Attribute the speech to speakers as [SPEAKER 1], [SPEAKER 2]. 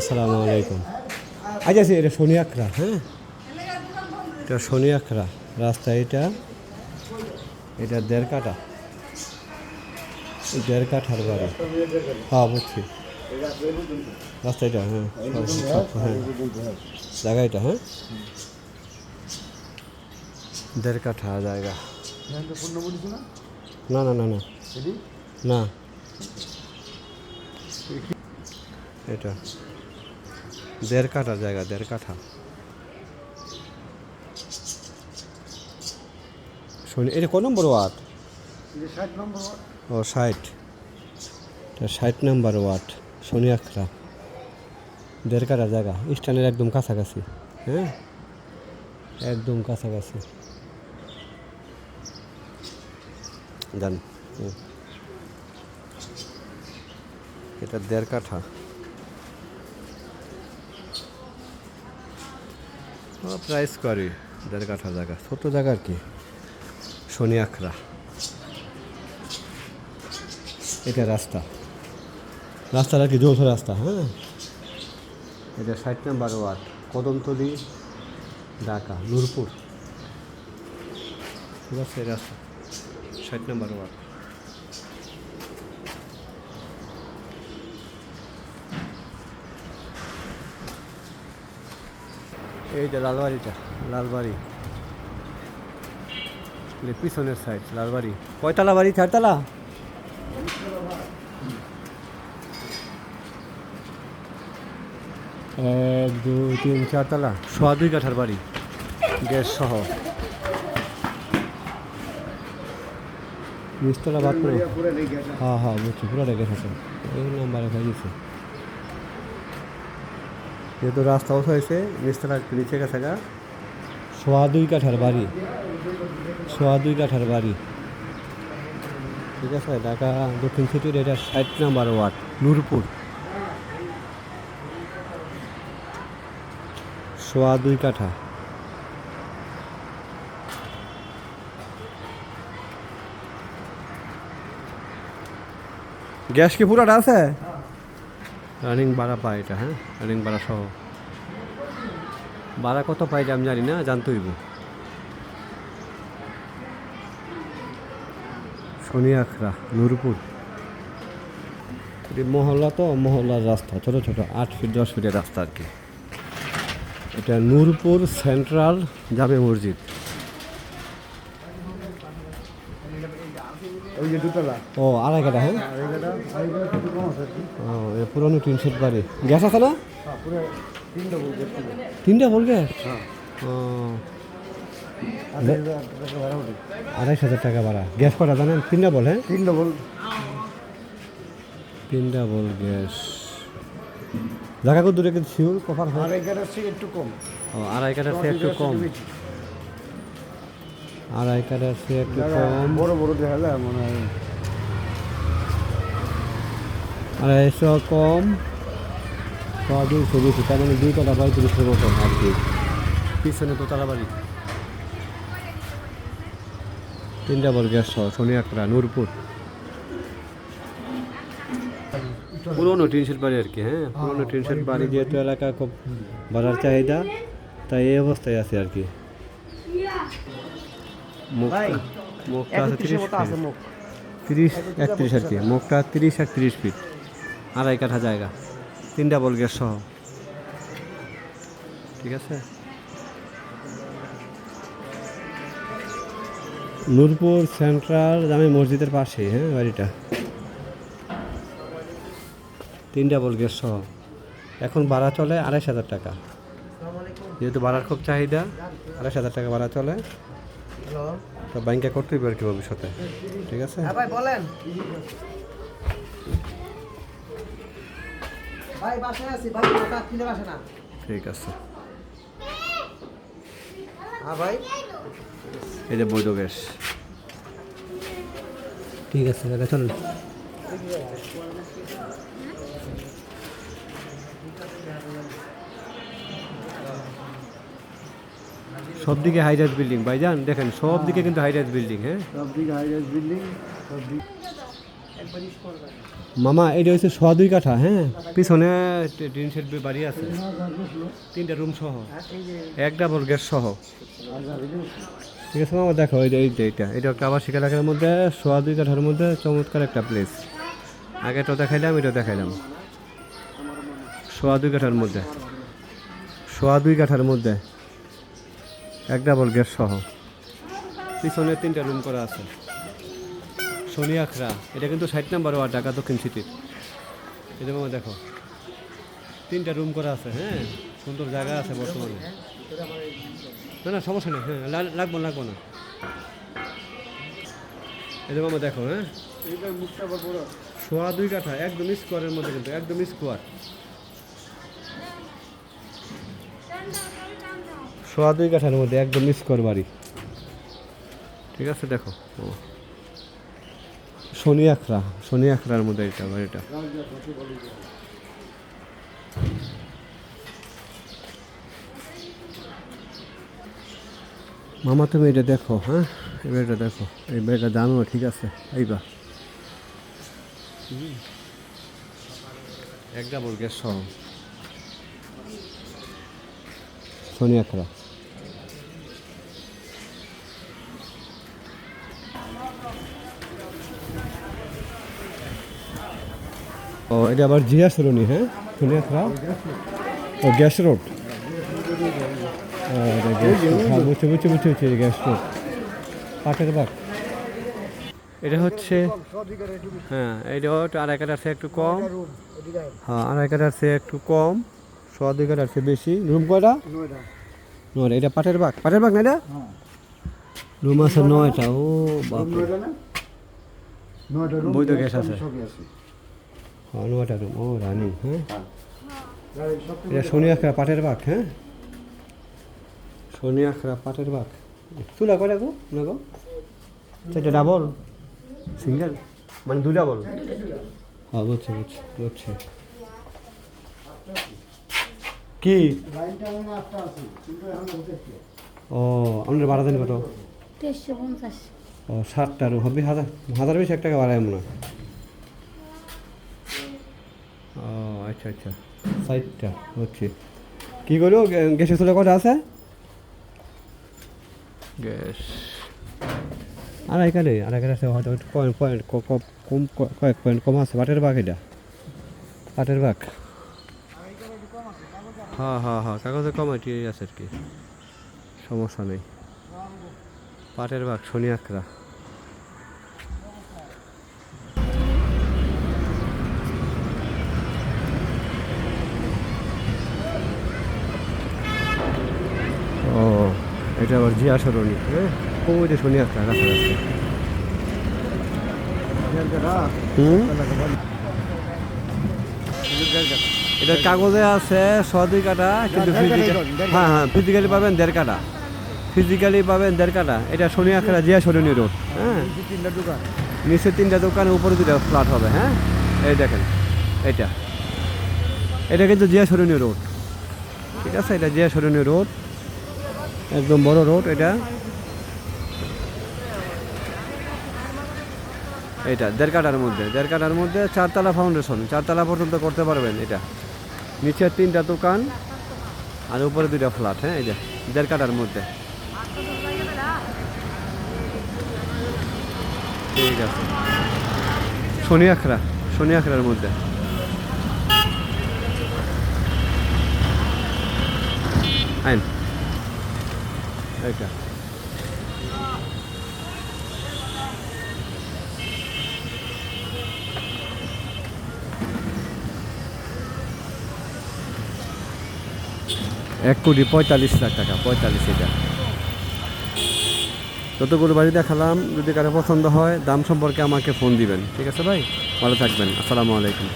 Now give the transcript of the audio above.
[SPEAKER 1] আসসালামু আলাইকুম। আজ আছে এটা শনি আখড়া হ্যাঁ? এটা শনি আখড়া রাস্তা এটা। এটা দেড় কাটা দেড় কাঠার বাড়ি। হ্যাঁ বুঝছি। রাস্তা এটা হ্যাঁ হ্যাঁ। জায়গা এটা হ্যাঁ? দেড় কাঠা জায়গা। না না না না। না। এটা। দেড় কাঠা জায়গা দেড় কাঠা। শনি এটা কোন নম্বর ওয়ার্ড? ও ষাট। এটা ষাট নম্বর ওয়ার্ড শনি আখড়া দেড় কাঠা জায়গা স্ট্যান্ডের একদম কাছাকাছি হ্যাঁ? একদম কাছাকাছি। জান। এটা দেড় কাঠা। প্রাইস করি। দেড় কাঠা জায়গা। ছোট জায়গা আর কি। শনি আখড়া। এটা রাস্তা। রাস্তাটা কি যৌথ রাস্তা হ্যাঁ? এটা ষাট নাম্বার ওয়ার্ড, কদমতলি, ঢাকা, নূরপুর। ঠিক আছে রাস্তা। ষাট নাম্বার ওয়ার্ড। এই যে লালবাড়িটা, লালবাড়ি। পিছনের সাইড লালবাড়ি। কয়তলা বাড়ি, চারতলা? এক, দুই, তিন, চারতলা। সোয়া দুই কাঠার বাড়ি, গ্যাস সহ। বাদ করে হ্যাঁ হ্যাঁ বুঝছি পুরো গ্যাস আছে। এই নাম্বারে হয়ে গেছে যেহেতু রাস্তা উঠে হয়েছে নিচতলা একটু নিচে গেছে গা সোয়া দুই কাঠার বাড়ি সোয়া দুই কাঠার বাড়ি ঠিক আছে ঢাকা দক্ষিণ সিটির এটা ষাট নাম্বার ওয়ার্ড নূরপুর সোয়া দুই কাঠা গ্যাস কি পুরাটা আছে রানিং ভাড়া পায় এটা হ্যাঁ? রানিং ভাড়া সহ। ভাড়া কত পাই আমি জানি না জানতে হইব শনি আখড়া, নূরপুর। মহল্লা তো, মহল্লার রাস্তা, ছোট ছোট, আট ফিট, দশ ফিটের রাস্তা আর কি। এটা নূরপুর সেন্ট্রাল জামে মসজিদ।
[SPEAKER 2] ওই যে দুতলা।
[SPEAKER 1] ও আড়াই কাটা হ্যাঁ? ও এ পুরনো টিন সেট বাড়ি। গ্যাস আছে না?
[SPEAKER 2] হ্যাঁ পুরো তিনটা
[SPEAKER 1] বল গ্যাস
[SPEAKER 2] হ্যাঁ।
[SPEAKER 1] ও।
[SPEAKER 2] আড়াই
[SPEAKER 1] আড়াইশ হাজার টাকা ভাড়া। গ্যাস কটা জানেন? তিনটা বল হ্যাঁ?
[SPEAKER 2] তিনটা বল
[SPEAKER 1] তিনটা বল গ্যাস। জায়গা কত দূরে কিন্তু শিউর কভার হয়
[SPEAKER 2] এখানে থেকে একটু কম।
[SPEAKER 1] ও আড়াই কাটার একটু কম। আড়াই কাটার সে একটু কম।
[SPEAKER 2] বড় বড় দেখা যায় মনে হয়।
[SPEAKER 1] আড়াইশো কম। ছ দুইশো বেশি তার মানে দুই কাটা পঁয়ত্রিশশো মতন আর কি। পিছনে দোতলা বাড়ি তিনটা গ্যাস সহ শনি আকরা নূরপুর। পুরোনো টিন শেড বাড়ি আর কি হ্যাঁ? পুরোনো টিন শেড বাড়ি। যেহেতু এলাকা খুব বাড়ার চাহিদা তাই এই অবস্থায় আছে আর কি। মুখটা আছে তিরিশ
[SPEAKER 2] মুখ।
[SPEAKER 1] তিরিশ একত্রিশ আর কি। মুখটা তিরিশ একত্রিশ ফিট। আড়াই কাঠা জায়গা। তিনটা বল গ্যাস সহ। ঠিক আছে? নূরপুর সেন্ট্রাল জামে মসজিদের পাশে হ্যাঁ বাড়িটা। তিনটা বল গ্যাস সহ। এখন ভাড়া চলে আড়াইশ হাজার টাকা। যেহেতু ভাড়ার খুব চাহিদা আড়াইশ হাজার টাকা ভাড়া চলে। তো ব্যাংকে করতেই পারে কি ভবিষ্যতে। ঠিক আছে?
[SPEAKER 2] হ্যাঁ ভাই বলেন। ভাই বাসায় আছি। ভাই টাকা কিনে আসে না।
[SPEAKER 1] ঠিক আছে।
[SPEAKER 2] হ্যাঁ ভাই।
[SPEAKER 1] এই যে বৈধ গ্যাস। ঠিক আছে দাদা চলুন। সব দিকে হাইরাইজ বিল্ডিং ভাইজান দেখেন সব দিকে কিন্তু হাইরাইজ বিল্ডিং হ্যাঁ?
[SPEAKER 2] সব দিকে হাইরাইজ বিল্ডিং সব দিকে
[SPEAKER 1] মামা এটা হচ্ছে সোয়া দুই কাঠা হ্যাঁ? পিছনে টিন শেড বাড়ি আছে। তিনটা রুম সহ। এক ডাবল গ্যাস সহ। ঠিক আছে মামা দেখো এই যে এই যে এইটা। এটা একটা আবাসিক এলাকার মধ্যে সোয়া দুই কাঠার মধ্যে চমৎকার একটা প্লেস আগে তো দেখাইলাম এটা দেখাইলাম। সোয়া দুই কাঠার মধ্যে। সোয়া দুই কাঠার মধ্যে। এক ডাবল গ্যাস সহ। পিছনে তিনটা রুম করা আছে। শনি আখড়া এটা কিন্তু ষাট নাম্বার ওয়ার্ড ঢাকা দক্ষিণ সিটির এটা মামা দেখো তিনটা রুম করা আছে হ্যাঁ? সুন্দর জায়গা আছে বর্তমানে। না না সমস্যা নেই হ্যাঁ লা- লাগবো না, লাগবো না। এটা মামা দেখো হ্যাঁ? সোয়া দুই কাঠা একদম স্কোয়ারের মধ্যে কিন্তু একদম স্কোয়ার সোয়া দুই কাঠার মধ্যে একদম স্কোয়ার বাড়ি। ঠিক আছে দেখো। ও। শনি আখড়া শনি আখড়ার মধ্যে এটা বাড়িটা মামা তুমি এটা দেখো হ্যাঁ? এই বাড়িটা দেখো এই বাড়িটা দামও ঠিক আছে? এইবা এক ডাবল গ্যাস সহ শনি আখড়া। ও এটা আবার জিয়া সরণি হ্যাঁ? শনি আখড়া ও গ্যাস রোড বুঝছি বুঝছি বুঝছি বুঝছি গ্যাস রোড পাটের বাগ এটা হচ্ছে হ্যাঁ এটা হচ্ছে আড়াই কাটার চেয়ে একটু কম। হ্যাঁ আড়াই কাটার চেয়ে একটু কম। সোয়া দুই কাটার চেয়ে বেশি। রুম কয়টা? নয়টা। এটা পাটের বাগ। পাটের বাগ না এটা? রুম আছে নয়টা। ও বাপরে। বৈধ গ্যাস আছে। হ্যাঁ রুম ও রানি হ্যাঁ এটা শনি আখড়া পাটের বাঘ হ্যাঁ শনি আখড়া পাটের বাঘ চুলা কয়টা গো না গো চারটে ডাবল সিঙ্গেল মানে দু ডাবল হ্যাঁ বুঝছি বুঝছি বুঝছি কি? ও আপনার ভাড়া দেন কত ও ষাটটা রুম। হবে হাজার হাজার বেশি এক টাকা বাড়ায় মনে হয়। আচ্ছা আচ্ছা। ষাটটা বুঝছি। কী করো গ্যাসের চুলা কটা আছে? গ্যাস। আড়াই কালে আড়াই কালে আছে হয়তো পয়েন্ট পয়েন্ট কম কয়েক পয়েন্ট কম আছে বাটের বাঘ এটা। বাটের বাঘ। হ্যাঁ হ্যাঁ হ্যাঁ কাগজে কম এটি আছে আর কি। সমস্যা নেই। পাটের বাঘ শনি আখড়া ও এটা আবার জিয়া সরণি। হ্যাঁ কোমরে শনি আখড়া কাছাকাছি হুম? এটার কাগজে আছে ছ দুই কাটা কিন্তু হ্যাঁ হ্যাঁ ফিজিক্যালি পাবেন দেড় কাটা। ফিজিক্যালি পাবেন দেড় কাটা। এটা শনি আখড়া জিয়া সরণি রোড। হ্যাঁ। নিচে তিনটা দোকান উপরে দুটা ফ্ল্যাট হবে হ্যাঁ? এই দেখেন এটা এটা কিন্তু জিয়া সরণি রোড। ঠিক আছে এটা জিয়া সরণি রোড। একদম বড় রোড এটা। এটা দেড় কাটার মধ্যে দেড় কাটার মধ্যে চারতলা ফাউন্ডেশন চারতলা পর্যন্ত করতে পারবেন এটা। নিচে তিনটা দোকান আর উপরে দুইটা ফ্ল্যাট হ্যাঁ এই যে দেড় কাটার মধ্যে। ঠিক আছে। শনি আখড়া শনি আখড়ার মধ্যে। আইন। এইটা। এক কোটি পঁয়তাল্লিশ লাখ টাকা, পঁয়তাল্লিশ এটা। যতগুলো বাড়ি দেখালাম, যদি কারও পছন্দ হয়, দাম সম্পর্কে আমাকে ফোন দিবেন। ঠিক আছে ভাই? ভালো থাকবেন। আসসালামু আলাইকুম।